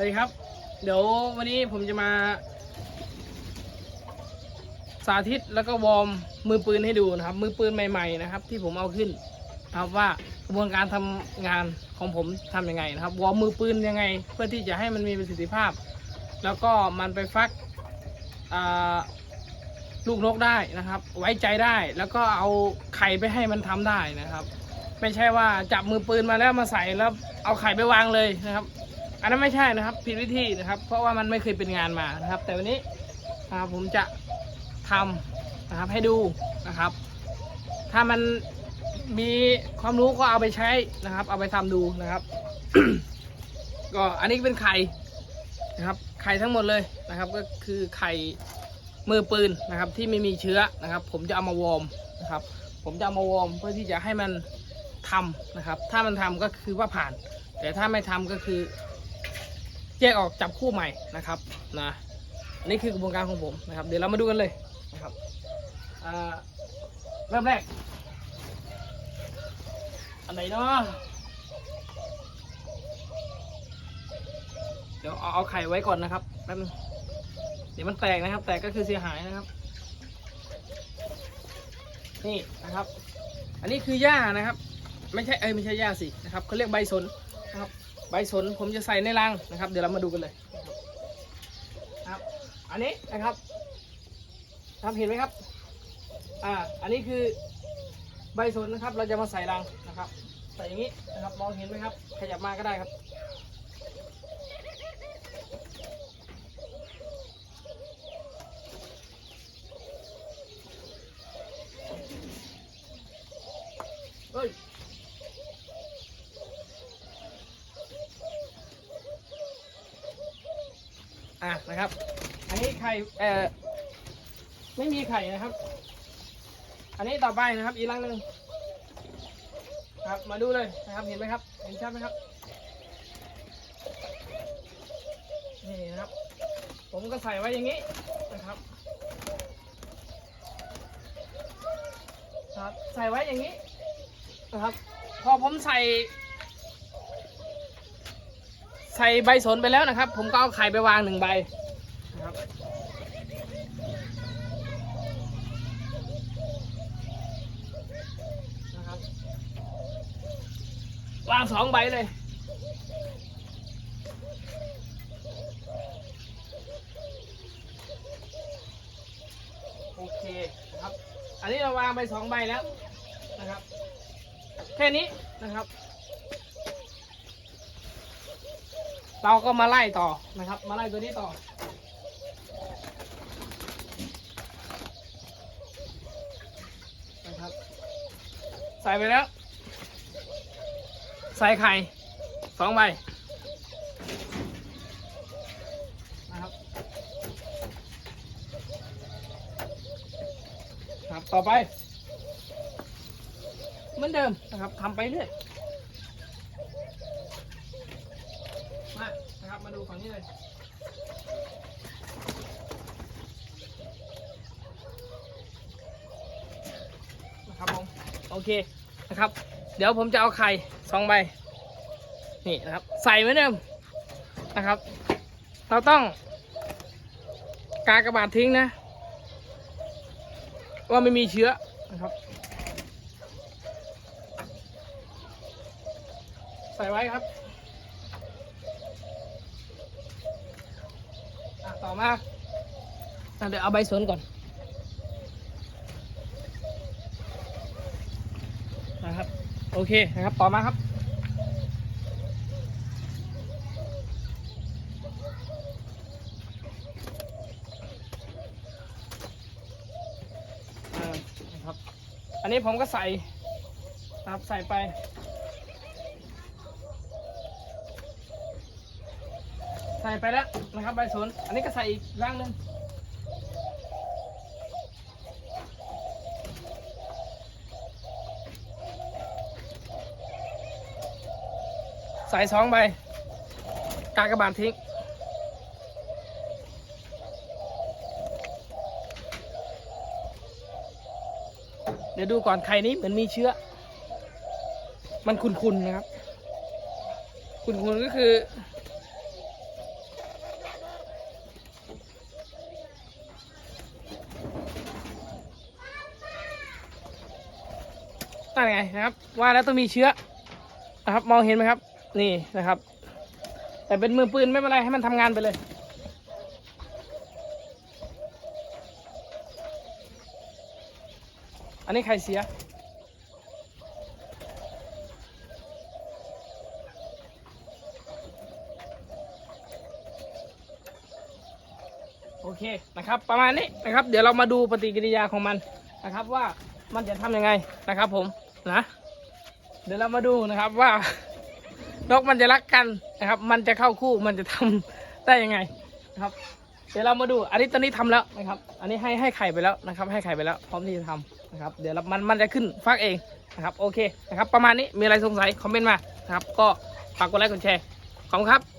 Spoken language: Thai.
สวัสดีครับ เดี๋ยววันนี้ผมจะมา สาธิตแล้วก็วอร์มมือปืนให้ดูนะครับ มือปืนใหม่ ๆ นะครับ ที่ผมเอาขึ้นนะครับว่ากระบวนการทำงานของผมทำยังไงนะครับ วอร์มมือปืนยังไง เพื่อที่จะให้มันมีประสิทธิภาพ แล้วก็มันไปฟักลูกนกได้นะครับ ไว้ใจได้แล้วก็เอาไข่ไปให้มันทำได้นะครับ ไม่ใช่ว่าจับมือปืนมาแล้วมาใส่แล้วเอาไข่ไปวางเลยนะครับ อันนั้นไม่ใช่นะครับผิดวิธีนะครับ เพราะว่ามันไม่เคยเป็นงานมานะครับ แต่วันนี้นะครับผมจะทำนะครับให้ดูนะครับ ถ้ามันมีความรู้ก็เอาไปใช้นะครับ เอาไปทำดูนะครับ ก็อันนี้เป็นไข่นะครับ ไข่ทั้งหมดเลยนะครับ ก็คือไข่มือปืนนะครับ ที่ไม่มีเชื้อนะครับ ผมจะเอามาวอร์มนะครับ ผมจะเอามาวอร์มเพื่อที่จะให้มันทำนะครับ ถ้ามันทำก็คือว่าผ่าน แต่ถ้าไม่ทำก็คือ แยกออกจับคู่ใหม่นะครับนะอันนี้คือกระบวนการของผมนะครับ เดี๋ยวเรามาดูกันเลยนะครับเริ่มแรก อันไหนเนาะเดี๋ยวเอาเอาไข่ไว้ก่อนนะครับแป๊บนึงเดี๋ยวมันแตกนะครับ แตกก็คือเสียหายนะครับ นี่นะครับ อันนี้คือหญ้านะครับ ไม่ใช่เอ้ยไม่ใช่หญ้าสินะครับเขาเรียกใบสนนะครับ ใบสนผมจะใส่ในรังนะครับ เดี๋ยวเรามาดูกันเลยครับ อันนี้นะครับครับเห็นไหมครับ อ่า อันนี้คือใบสนนะครับ เราจะมาใส่รังนะครับ ใส่อย่างนี้นะครับ มองเห็นไหมครับ ขยับมาก็ได้ครับ เฮ้ย อะ นะครับ อันนี้ไข่เอ่อไม่มีไข่นะครับ อันนี้ต่อไปนะครับ อีกรังหนึ่งครับมาดูเลยนะครับเห็นไหมครับ เห็นชัดไหมครับนี่นะครับ ผมก็ใส่ไว้อย่างนี้นะครับครับใส่ไว้อย่างนี้นะครับ พอผมใส่ ใส่ใบสนไปแล้วนะครับ ผมก็เอาไข่ไปวางหนึ่งใบนะครับ วางสองใบเลย โอเคนะครับ อันนี้เราวางไปสองใบแล้วนะครับ แค่นี้นะครับ เราก็มาไล่ต่อนะครับ มาไล่ตัวนี้ต่อนะครับ ใส่ไปแล้ว ใส่ไข่สองใบนะครับครับต่อไป เหมือนเดิมนะครับทำไปเรื่อยมานะครับมาดูฝั่งนี้เลยนะครับผมโอเคนะครับ เดี๋ยวผมจะเอาไข่ สองใบ นี่นะครับ ใส่เหมือนเดิมนะครับ เราต้อง กากระบาดทิ้งนะ ว่าไม่มีเชื้อนะครับ ใส่ไว้ครับต่อมาเดี๋ยวเอาใบสนก่อนนะครับ โอเคนะครับ ต่อมาครับอ่านะครับอันนี้ผมก็ใส่นะครับใส่ไปใส่ไปแล้วนะครับใบสนอันนี้ก็ใส่อีกร่างหนึ่ง สายสองไปกากระบาลทิ้งเดี๋ยวดูก่อนไข่นี้เหมือนมีเชื้อ มันคุนๆนะครับ คุนๆก็คือนั่นไงนะครับ ว่าแล้วต้องมีเชื้อนะครับ มองเห็นไหมครับ นี่นะครับ แต่เป็นมือปืนไม่เป็นไรให้มันทำงานไปเลย อันนี้ใครเสีย โอเคนะครับ ประมาณนี้นะครับ เดี๋ยวเรามาดูปฏิกิริยาของมันนะครับว่ามันจะทำยังไงนะครับผมนะ เดี๋ยวเรามาดูนะครับว่า นกมันจะรักกันนะครับ มันจะเข้าคู่มันจะทำได้ยังไงนะครับ เดี๋ยวเรามาดู อันนี้ตอนนี้ทำแล้วนะครับ อันนี้ให้ให้ไข่ไปแล้วนะครับ ให้ไข่ไปแล้ว พร้อมที่จะทำนะครับ เดี๋ยวมันมันจะขึ้นฟักเองนะครับ โอเคนะครับ ประมาณนี้มีอะไรสงสัยคอมเมนต์มานะครับ ก็ฝากกดไลค์กดแชร์ขอบคุณครับ